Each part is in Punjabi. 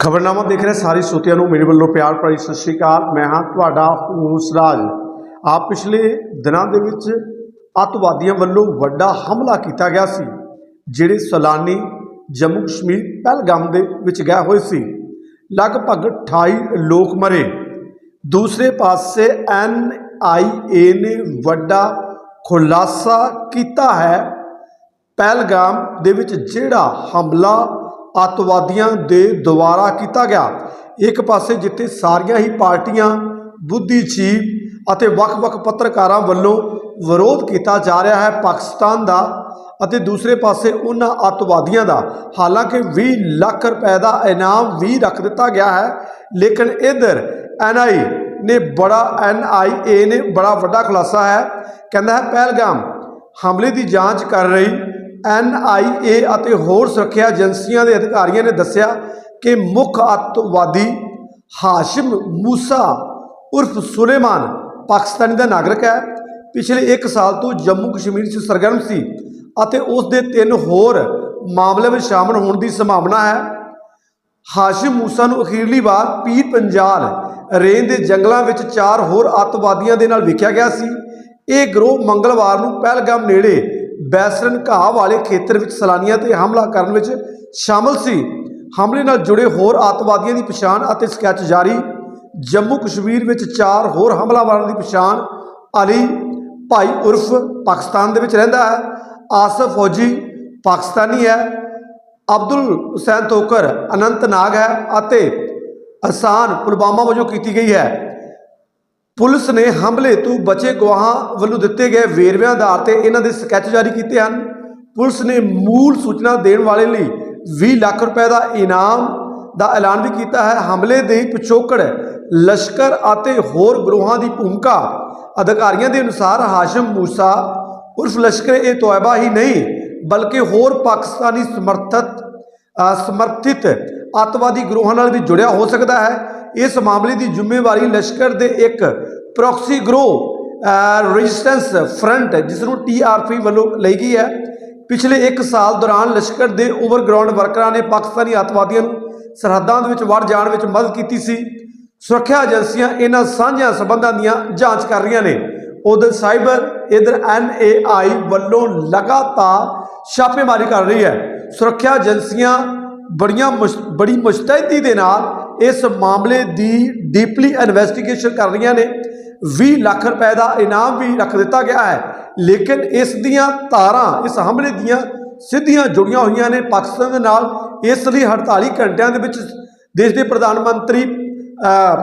ਖਬਰਨਾਮਾ ਦੇਖ ਰਹੇ ਸਾਰੇ ਸਰੋਤਿਆਂ ਨੂੰ ਮੇਰੇ ਵੱਲੋਂ ਪਿਆਰ ਭਰੀ ਸਤਿ ਸ਼੍ਰੀ ਅਕਾਲ। ਮੈਂ ਹਾਂ ਤੁਹਾਡਾ ਹੂਸਰਾਜ ਆ ਪਿਛਲੇ ਦਿਨਾਂ ਦੇ ਵਿੱਚ ਅੱਤਵਾਦੀਆਂ ਵੱਲੋਂ ਵੱਡਾ ਹਮਲਾ ਕੀਤਾ ਗਿਆ ਸੀ, ਜਿਹੜੇ ਸੈਲਾਨੀ ਜੰਮੂ ਕਸ਼ਮੀਰ ਪਹਿਲਗਾਮ ਦੇ ਵਿੱਚ ਗਏ ਹੋਏ ਸੀ। ਲਗਭਗ 28 ਲੋਕ ਮਰੇ। ਦੂਸਰੇ ਪਾਸੇ ਐਨ ਆਈ ਏ ਨੇ ਵੱਡਾ ਖੁਲਾਸਾ ਕੀਤਾ ਹੈ। ਪਹਿਲਗਾਮ ਦੇ ਵਿੱਚ ਜਿਹੜਾ ਹਮਲਾ ਅੱਤਵਾਦੀਆਂ ਦੇ ਦੁਆਰਾ ਕੀਤਾ ਗਿਆ। ਇੱਕ ਪਾਸੇ ਜਿੱਥੇ ਸਾਰੀਆਂ ਹੀ ਪਾਰਟੀਆਂ ਬੁੱਧੀਜੀਵ ਅਤੇ ਵੱਖ-ਵੱਖ ਪੱਤਰਕਾਰਾਂ ਵੱਲੋਂ ਵਿਰੋਧ ਕੀਤਾ ਜਾ ਰਿਹਾ ਹੈ ਪਾਕਿਸਤਾਨ ਦਾ ਅਤੇ ਦੂਸਰੇ ਪਾਸੇ ਉਹਨਾਂ ਅੱਤਵਾਦੀਆਂ ਦਾ। ਹਾਲਾਂਕਿ 20 ਲੱਖ ਰੁਪਏ ਦਾ ਇਨਾਮ ਵੀ ਰੱਖ ਦਿੱਤਾ ਗਿਆ ਹੈ, ਲੇਕਿਨ ਇਧਰ ਐਨਆਈ ਨੇ ਬੜਾ ਐਨਆਈਏ ਨੇ ਬੜਾ ਵੱਡਾ ਖੁਲਾਸਾ ਹੈ। ਕਹਿੰਦਾ ਹੈ, ਪਹਿਲਗਾਮ, ਹਮਲੇ ਦੀ ਜਾਂਚ ਕਰ ਰਹੀ ਐਨਆਈਏ ਅਤੇ ਹੋਰ ਸੁਰੱਖਿਆ ਏਜੰਸੀਆਂ ਦੇ ਅਧਿਕਾਰੀਆਂ ਨੇ ਦੱਸਿਆ ਕਿ ਮੁੱਖ ਅੱਤਵਾਦੀ ਹਾਸ਼ਿਮ ਮੂਸਾ ਉਰਫ ਸੁਲੇਮਾਨ ਪਾਕਿਸਤਾਨੀ ਦਾ ਨਾਗਰਿਕ ਹੈ। ਪਿਛਲੇ 1 ਸਾਲ ਤੋਂ ਜੰਮੂ ਕਸ਼ਮੀਰ 'ਚ ਸਰਗਰਮ ਸੀ ਅਤੇ ਉਸ ਦੇ ਤਿੰਨ ਹੋਰ ਮਾਮਲਿਆਂ ਵਿੱਚ ਸ਼ਾਮਲ ਹੋਣ ਦੀ ਸੰਭਾਵਨਾ ਹੈ। ਹਾਸ਼ਿਮ ਮੂਸਾ ਨੂੰ ਅਖੀਰਲੀ ਵਾਰ ਪੀਰ ਪੰਜਾਲ ਰੇਂਜ ਦੇ ਜੰਗਲਾਂ ਵਿੱਚ ਚਾਰ ਹੋਰ ਅੱਤਵਾਦੀਆਂ ਦੇ ਨਾਲ ਵੇਖਿਆ ਗਿਆ ਸੀ। ਇਹ ਗਰੋਹ ਮੰਗਲਵਾਰ ਨੂੰ ਪਹਿਲਗਾਮ ਨੇੜੇ ਬੈਸਰਨ ਘਾਹ ਵਾਲੇ ਖੇਤਰ ਵਿੱਚ ਸੈਲਾਨੀਆਂ ਤੇ ਹਮਲਾ ਕਰਨ ਵਿੱਚ ਸ਼ਾਮਲ ਸੀ। ਹਮਲੇ ਨਾਲ ਜੁੜੇ ਹੋਰ ਅੱਤਵਾਦੀਆਂ ਦੀ ਪਛਾਣ ਅਤੇ ਸਕੈਚ ਜਾਰੀ। ਜੰਮੂ ਕਸ਼ਮੀਰ ਵਿੱਚ ਚਾਰ ਹੋਰ ਹਮਲਾਵਰਾਂ ਦੀ ਪਛਾਣ ਅਲੀ ਭਾਈ ਉਰਫ ਪਾਕਿਸਤਾਨ ਦੇ ਵਿੱਚ ਰਹਿੰਦਾ ਹੈ। ਆਸਫ ਫੌਜੀ ਪਾਕਿਸਤਾਨੀ ਹੈ। ਅਬਦੁਲ ਹੁਸੈਨ ਤੋਕਰ ਅਨੰਤਨਾਗ ਹੈ ਅਤੇ ਅਸਾਨ ਪੁਲਵਾਮਾ ਵਜੋਂ ਕੀਤੀ ਗਈ ਹੈ। ਪੁਲਿਸ ਨੇ ਹਮਲੇ ਤੋਂ ਬਚੇ ਗਵਾਹਾਂ ਵੱਲੋਂ ਦਿੱਤੇ ਗਏ ਵੇਰਵਿਆਂ ਆਧਾਰ ਤੇ ਇਹਨਾਂ ਦੇ ਸਕੈਚ ਜਾਰੀ ਕੀਤੇ ਹਨ। ਪੁਲਿਸ ਨੇ ਮੂਲ ਸੂਚਨਾ ਦੇਣ ਵਾਲੇ ਲਈ 20 ਲੱਖ ਰੁਪਏ ਦਾ ਇਨਾਮ ਦਾ ਐਲਾਨ ਵੀ ਕੀਤਾ ਹੈ। ਹਮਲੇ ਦੇ ਪਿਛੋਕੜ ਲਸ਼ਕਰ ਅਤੇ ਹੋਰ ਗਰੋਹਾਂ ਦੀ ਭੂਮਿਕਾ ਅਧਿਕਾਰੀਆਂ ਦੇ ਅਨੁਸਾਰ ਹਾਸ਼ਮ ਮੂਸਾ ਉਰਫ ਲਸ਼ਕਰ ਇਹ ਤੋਇਬਾ ਹੀ ਨਹੀਂ, ਬਲਕਿ ਹੋਰ ਪਾਕਿਸਤਾਨੀ ਸਮਰਥਤ ਸਮਰਥਿਤ ਅੱਤਵਾਦੀ ਗਰੋਹਾਂ ਨਾਲ ਵੀ ਜੁੜਿਆ ਹੋ ਸਕਦਾ ਹੈ। ਇਸ ਮਾਮਲੇ ਦੀ ਜ਼ਿੰਮੇਵਾਰੀ ਲਸ਼ਕਰ ਦੇ ਇੱਕ ਪ੍ਰੋਕਸੀ ਗਰੋਹ ਰੈਜ਼ਿਸਟੈਂਸ ਫਰੰਟ ਜਿਸ ਨੂੰ ਟੀਆਰਪੀ ਵੱਲੋਂ ਲਈ ਗਈ ਹੈ। ਪਿਛਲੇ 1 ਸਾਲ ਦੌਰਾਨ ਲਸ਼ਕਰ ਦੇ ਓਵਰਗਰਾਉਂਡ ਵਰਕਰਾਂ ਨੇ ਪਾਕਿਸਤਾਨੀ ਅੱਤਵਾਦੀਆਂ ਨੂੰ ਸਰਹੱਦਾਂ ਦੇ ਵਿੱਚ ਵੜ ਜਾਣ ਵਿੱਚ ਮਦਦ ਕੀਤੀ ਸੀ। ਸੁਰੱਖਿਆ ਏਜੰਸੀਆਂ ਇਹਨਾਂ ਸਾਂਝਿਆਂ ਸਬੰਧਾਂ ਦੀਆਂ ਜਾਂਚ ਕਰ ਰਹੀਆਂ ਨੇ। ਉਧਰ ਸਾਈਬਰ, ਇਧਰ ਐਨਏਆਈ ਵੱਲੋਂ ਲਗਾਤਾਰ ਛਾਪੇਮਾਰੀ ਕਰ ਰਹੀ ਹੈ। ਸੁਰੱਖਿਆ ਏਜੰਸੀਆਂ ਬੜੀਆਂ ਮੁਸ਼- ਬੜੀ ਮੁਸ਼ਤੈਦੀ ਦੇ ਨਾਲ ਇਸ ਮਾਮਲੇ ਦੀ ਡੀਪਲੀ ਇਨਵੈਸਟੀਗੇਸ਼ਨ ਕਰ ਰਹੀਆਂ ਨੇ। 20 ਲੱਖ ਰੁਪਏ ਦਾ ਇਨਾਮ ਵੀ ਰੱਖ ਦਿੱਤਾ ਗਿਆ ਹੈ। ਲੇਕਿਨ ਇਸ ਦੀਆਂ ਤਾਰਾਂ, ਇਸ ਹਮਲੇ ਦੀਆਂ ਸਿੱਧੀਆਂ ਜੁੜੀਆਂ ਹੋਈਆਂ ਨੇ ਪਾਕਿਸਤਾਨ ਦੇ ਨਾਲ। ਇਸ ਲਈ 48 ਘੰਟਿਆਂ ਦੇ ਵਿੱਚ ਦੇਸ਼ ਦੇ ਪ੍ਰਧਾਨ ਮੰਤਰੀ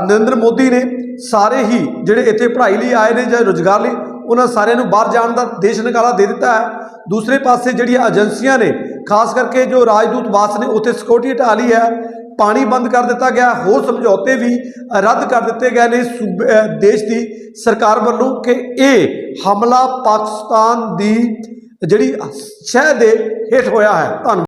ਨਰਿੰਦਰ ਮੋਦੀ ਨੇ ਸਾਰੇ ਹੀ ਜਿਹੜੇ ਇੱਥੇ ਪੜ੍ਹਾਈ ਲਈ ਆਏ ਨੇ ਜਾਂ ਰੁਜ਼ਗਾਰ ਲਈ, ਉਹਨਾਂ ਸਾਰਿਆਂ ਨੂੰ ਬਾਹਰ ਜਾਣ ਦਾ ਦੇਸ਼ ਨਿਕਾਲਾ ਦੇ ਦਿੱਤਾ ਹੈ। ਦੂਸਰੇ ਪਾਸੇ ਜਿਹੜੀਆਂ ਏਜੰਸੀਆਂ ਨੇ, ਖਾਸ ਕਰਕੇ ਜੋ ਰਾਜਦੂਤ ਵਾਸ ਨੇ, ਉੱਥੇ ਸਿਕਿਉਰਿਟੀ ਹਟਾ ਹੈ। ਪਾਣੀ ਬੰਦ ਕਰ ਦਿੱਤਾ ਗਿਆ, ਹੋਰ ਸਮਝੌਤੇ ਵੀ ਰੱਦ ਕਰ ਦਿੱਤੇ ਗਏ ਨੇ ਸੂਬੇ- ਦੇਸ਼ ਦੀ ਸਰਕਾਰ ਵੱਲੋਂ ਕਿ ਇਹ ਹਮਲਾ ਪਾਕਿਸਤਾਨ ਦੀ ਜਿਹੜੀ ਸ਼ਹਿ ਦੇ ਹੇਠ ਹੋਇਆ ਹੈ। ਧੰਨਵਾਦ।